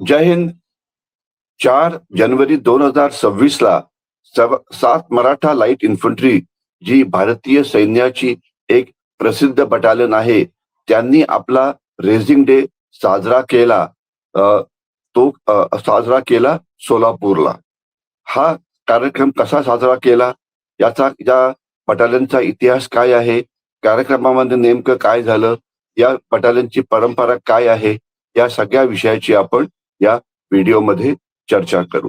जय हिंद. चार जानेवारी दोन हजार सव्वीस ला सात मराठा लाइट इन्फंट्री जी भारतीय सैन्याची एक प्रसिद्ध बटालियन आहे त्यांनी आपला रेझिंग डे साजरा केला तो साजरा केला सोलापूरला. हा कार्यक्रम कसा साजरा केला? याचा या बटालियनचा इतिहास काय आहे? कार्यक्रमामध्ये नेमकं काय झालं? या बटालियनची परंपरा काय आहे? या सगळ्या विषयाची आपण या व्हिडिओमध्ये चर्चा करू.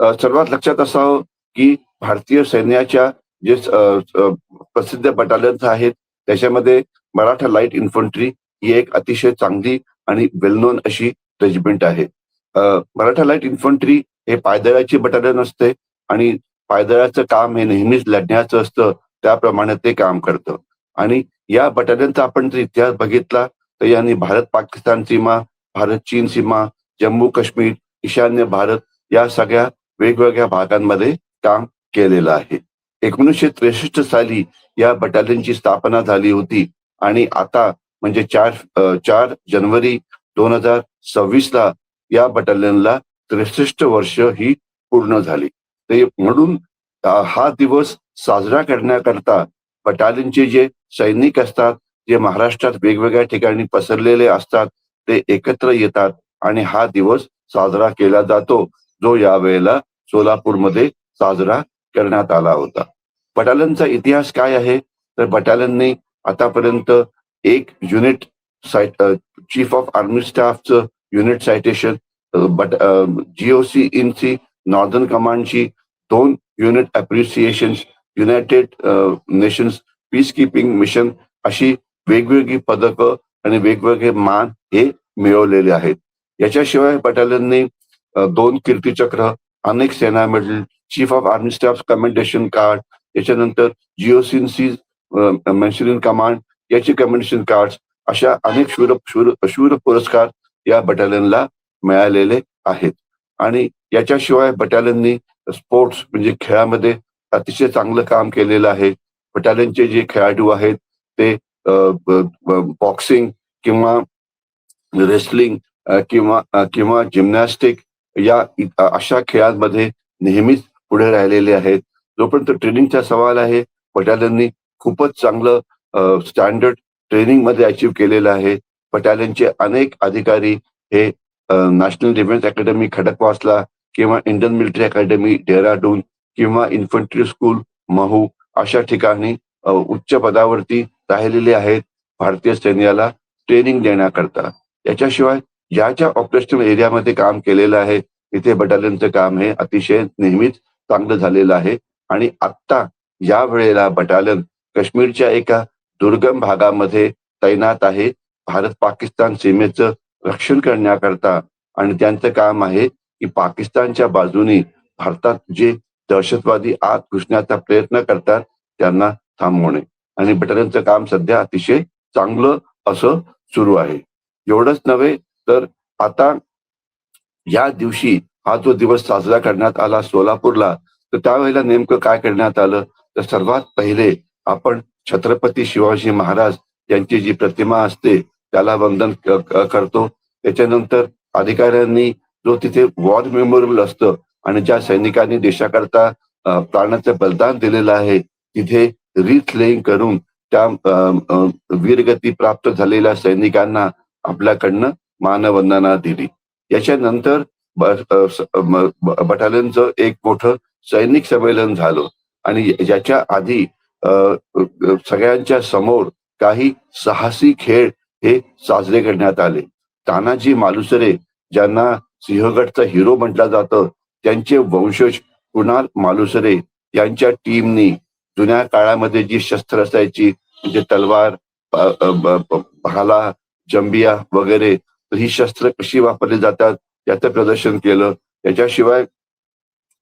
सर्वात लक्षात असावं की भारतीय सैन्याच्या जे प्रसिद्ध बटालियन्स आहेत त्याच्यामध्ये मराठा लाइट इन्फंट्री ही एक अतिशय चांगली आणि वेल नोन अशी रेजिमेंट आहे. मराठा लाइट इन्फंट्री हे पायदळाची बटालियन असते आणि पायदळाचं काम हे नेहमीच लढण्याचं असतं त्याप्रमाणे ते काम करतं. आणि या बटालियनचा आपण जर इतिहास बघितला तर यांनी भारत पाकिस्तान सीमा भारत चीन सीमा जम्मू काश्मीर ईशान्य भारत या सगळ्या वेगवेगळ्या भागांमध्ये काम केलेलं आहे. एकोणीसशे त्रेसष्ट साली या बटालियनची स्थापना झाली होती आणि आता म्हणजे चार चार जानेवारी दोन हजार सव्वीस ला या बटालियनला त्रेसष्ट वर्ष ही पूर्ण झाली. ते म्हणून हा दिवस साजरा करण्याकरता बटालियनचे जे सैनिक असतात जे महाराष्ट्रात वेगवेगळ्या ठिकाणी पसरलेले असतात ते एकत्र येतात. आणि हा दिवस साजरा केला जातो जो यावेळेला सोलापूरमध्ये साजरा करण्यात आला होता. बटालियनचा इतिहास काय आहे? तर बटालियनने आतापर्यंत एक unit site chief of army स्टाफचं unit citation but GOC in C northern कमांडची दोन unit appreciation United Nations peace keeping mission अशी वेगवेगळी पदकं आणि वेगवेगळे मान हे मिळवलेले आहेत. याच्याशिवाय बटालियनने दोन कीर्तीचक्र अनेक Sena medal chief of army staff commendation card याच्यानंतर GOC in C mention command याची कमेंडेशन कार्ड अशा अनेक शूर शूर शूर पुरस्कार या बटालियनला मिळालेले आहेत. आणि याच्याशिवाय बटालियननी स्पोर्ट्स म्हणजे खेळामध्ये अतिशय चांगलं काम केलेलं आहे. बटालियनचे जे खेळाडू आहेत ते बॉक्सिंग किंवा रेसलिंग किंवा किंवा जिमनॅस्टिक या अशा खेळांमध्ये नेहमीच पुढे राहिलेले आहेत. जोपर्यंत ट्रेनिंगचा सवाल आहे बटालियननी खूपच चांगलं स्टँडर्ड ट्रेनिंगमध्ये अचीव्ह केलेलं आहे. बटालियनचे अनेक अधिकारी हे नॅशनल डिफेन्स अकॅडमी खडकवासला किंवा इंडियन मिलिटरी अकॅडमी डेहराडून किंवा इन्फंट्री स्कूल महू अशा ठिकाणी उच्च पदावरती राहिलेले आहेत. भारतीय सैन्याला ट्रेनिंग देण्याकरता. याच्याशिवाय ज्या ज्या ऑपरेशनल एरियामध्ये काम केलेलं आहे तिथे बटालियनचं काम हे अतिशय नेहमीच चांगलं झालेलं आहे. आणि आत्ता या वेळेला बटालियन काश्मीरच्या एका दुर्गम भागामध्ये तैनात आहे. भारत पाकिस्तान सीमेचं रक्षण करण्याकरता आणि त्यांचं काम आहे की पाकिस्तानच्या बाजूनी भारतात जे दहशतवादी आत घुसण्याचा प्रयत्न करतात त्यांना थांबवणे. आणि बटालियनचं काम सध्या अतिशय चांगलं असं सुरू आहे. एवढंच नव्हे तर आता या दिवशी हा जो दिवस साजरा करण्यात आला सोलापूरला तर त्यावेळेला नेमकं काय करण्यात आलं? तर सर्वात पहिले आपण छत्रपती शिवाजी महाराज यांची जी प्रतिमा असते त्याला वंदन करतो. त्याच्यानंतर अधिकाऱ्यांनी जो तिथे वॉर मेमोरियल असतं आणि ज्या सैनिकांनी देशाकरता अ, प्राणाचं बलिदान दिलेलं आहे तिथे रिथलेईंग करून त्या वीरगती प्राप्त झालेल्या सैनिकांना आपल्याकडनं मानवंदना दिली. याच्यानंतर बटालियनचं एक मोठं सैनिक संमेलन झालं. आणि ज्याच्या आधी सगळ्यांच्या समोर काही साहसी खेळ हे साजरे करण्यात आले. तानाजी मालुसरे ज्यांना सिंहगडचा हिरो म्हटलं जातं त्यांचे वंशज कुणाल मालुसरे यांच्या टीमनी जुन्या काळामध्ये जी शस्त्र असायची म्हणजे तलवार भाला जंबिया वगैरे तर ही शस्त्र कशी वापरली जातात याचं प्रदर्शन केलं. त्याच्याशिवाय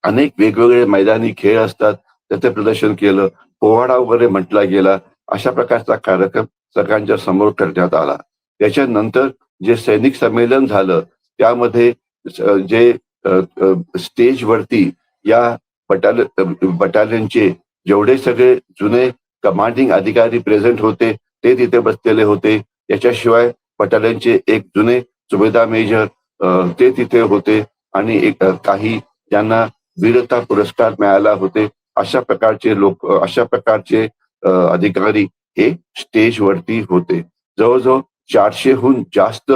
अनेक वेगवेगळे मैदानी खेळ असतात त्याचं प्रदर्शन केलं. पोवाडा वगैरे म्हटला गेला. अशा प्रकारचा कार्यक्रम सगळ्यांच्या समोर करण्यात आला. त्याच्यानंतर जे सैनिक संमेलन झालं त्यामध्ये जे स्टेजवरती या बटाल बटालियनचे जेवढे सगळे जुने कमांडिंग अधिकारी प्रेझेंट होते ते तिथे बसलेले होते. याच्याशिवाय बटालियनचे एक जुने सुभेदार मेजर ते तिथे होते आणि एक काही ज्यांना वीरता पुरस्कार मिळाला होते अशा प्रकारचे लोक अशा प्रकारचे अधिकारी हे स्टेजवरती होते. जवळजवळ चारशेहून जास्त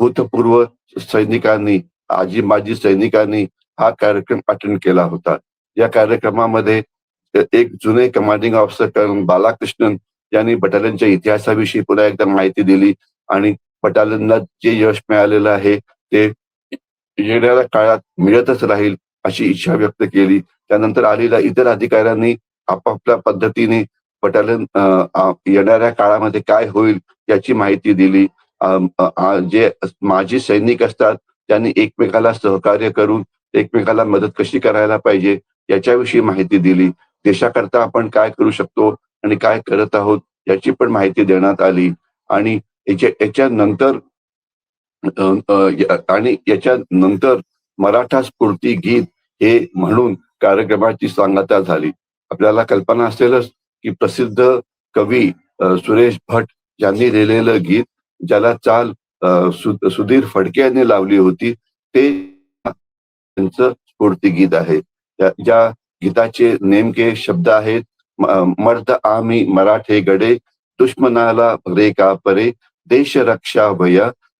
भूतपूर्व सैनिकांनी आजी माजी सैनिकांनी हा कार्यक्रम अटेंड केला होता. या कार्यक्रमामध्ये एक जुने कमांडिंग ऑफिसर कर्नल बालाकृष्णन यांनी बटालियनच्या इतिहासाविषयी पुन्हा एकदा माहिती दिली. आणि बटालियनला जे यश मिळालेलं आहे ते येणाऱ्या काळात मिळतच राहील अशी इच्छा व्यक्त केली. त्यानंतर आलेल्या इतर अधिकाऱ्यांनी आपापल्या पद्धतीने बटालियन येणाऱ्या काळामध्ये काय होईल याची माहिती दिली. जे माजी सैनिक असतात त्यांनी एकमेकाला सहकार्य करून एकमेकाला मदत कशी करायला पाहिजे याच्याविषयी माहिती दिली. देशाकरता आपण काय करू शकतो आणि काय करत आहोत याची पण माहिती देण्यात आली. आणि याच्या याच्यानंतर आणि याच्या नंतर मराठा स्फूर्ती गीत हे म्हणून कार्यक्रमाची सांगता झाली. आपल्याला कल्पना असेलच की प्रसिद्ध कवी सुरेश भट यांनी लिहिलेलं गीत ज्याला चाल सु- सुधीर फडके यांनी लावली होती ते त्यांचं स्फूर्ती गीत आहे. ज्या गीताचे नेमके शब्द आहेत मर्द आम्ही मराठे गडे दुश्मनाला भरे का परे देश रक्षा भय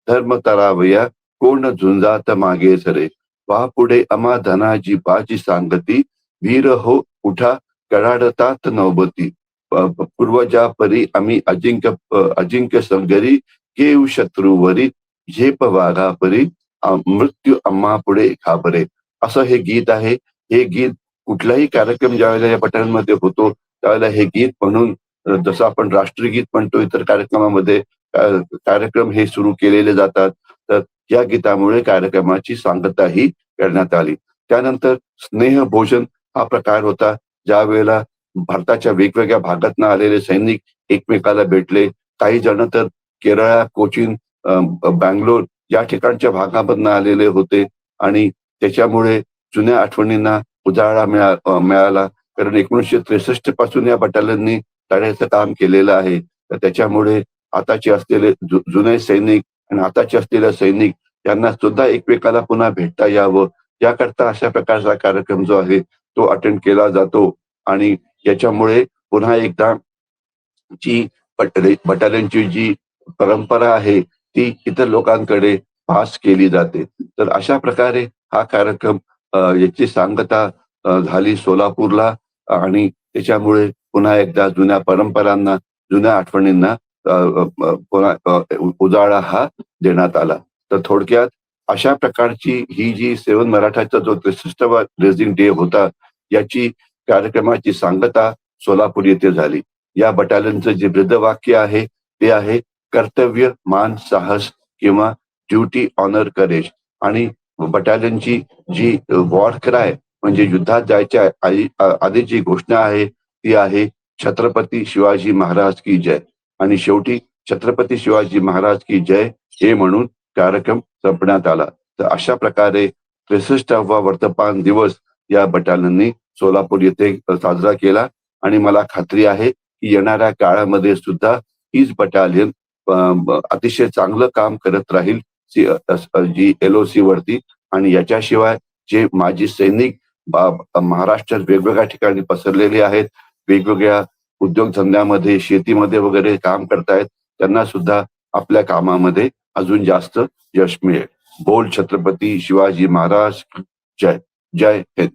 धर्म तरावया कोण झुंजात मागे सरे वा पुढे अमा धनाजी बाजी सांगती वीर हो उठा कडाडतात नवबती पूर्वजा परी आम्ही अजिंक्य अजिंक्य संगरी घेऊ शत्रूवरी झेप वाघा परी मृत्यू अम्मा पुढे घाबरे असं हे गीत आहे हे गीत कुठलाही कार्यक्रम ज्यावेळेला या पठाणांमध्ये होतो त्यावेळेला हे गीत म्हणून जसं आपण राष्ट्रीय गीत म्हणतो इतर कार्यक्रमामध्ये कार्यक्रम हे सुरू केलेले जातात. तर या गीतामुळे कार्यक्रमाची सांगताही करण्यात आली. त्यानंतर स्नेह भोजन हा प्रकार होता. ज्या वेळेला भारताच्या वेगवेगळ्या भागातनं आलेले सैनिक एकमेकाला भेटले. काही जण तर केरळ कोचीन बँगलोर या ठिकाणच्या भागामधनं आलेले होते. आणि त्याच्यामुळे जुन्या आठवणींना उजाळा मिळा मिळाला. कारण एकोणीसशे त्रेसष्टपासून या बटालियननी लढायचं काम केलेलं आहे. तर त्याच्यामुळे आताचे असलेले जुने सैनिक आणि आताचे असलेले सैनिक यांना सुद्धा एकमेकाला पुन्हा भेटता यावं. याकरता अशा प्रकारचा कार्यक्रम जो आहे तो अटेंड केला जातो. आणि याच्यामुळे पुन्हा एकदा जी बटालियनची जी परंपरा आहे ती इतर लोकांकडे पास केली जाते. तर अशा प्रकारे हा कार्यक्रम याची सांगता झाली सोलापूरला. आणि त्याच्यामुळे पुन्हा एकदा जुन्या परंपरांना जुन्या आठवणींना उजाळा हा देण्यात आला. तर थोडक्यात अशा प्रकारची ही जी सेवन मराठाचा जो त्रेसष्टवा रेझिंग डे होता याची कार्यक्रमाची सांगता सोलापूर येथे झाली. या बटालियनचं जे वृद्धवाक्य आहे ते आहे कर्तव्य मान साहस किंवा ड्युटी ऑनर करेज आणि बटालियनची जी वॉर क्राय म्हणजे युद्धात जायच्या आधी जी घोषणा आहे ती आहे छत्रपती शिवाजी महाराज की जय. आणि शेवटी छत्रपती शिवाजी महाराज की जय हे म्हणून कार्यक्रम संपण्यात आला. तर अशा प्रकारे त्रेसष्टावा वर्तमान दिवस या बटालियननी सोलापूर येथे साजरा केला. आणि मला खात्री आहे की येणाऱ्या काळामध्ये सुद्धा हीच बटालियन अतिशय चांगलं काम करत राहील जी एल अ- वरती. आणि याच्याशिवाय जे माजी सैनिक महाराष्ट्रात वेगवेगळ्या ठिकाणी पसरलेले आहेत वेगवेगळ्या उद्योगधंद्यामध्ये शेतीमध्ये वगैरे काम करतायत त्यांना सुद्धा आपल्या कामामध्ये अजून जास्त यश मिळेल. बोल छत्रपती शिवाजी महाराज जय जय हिंद.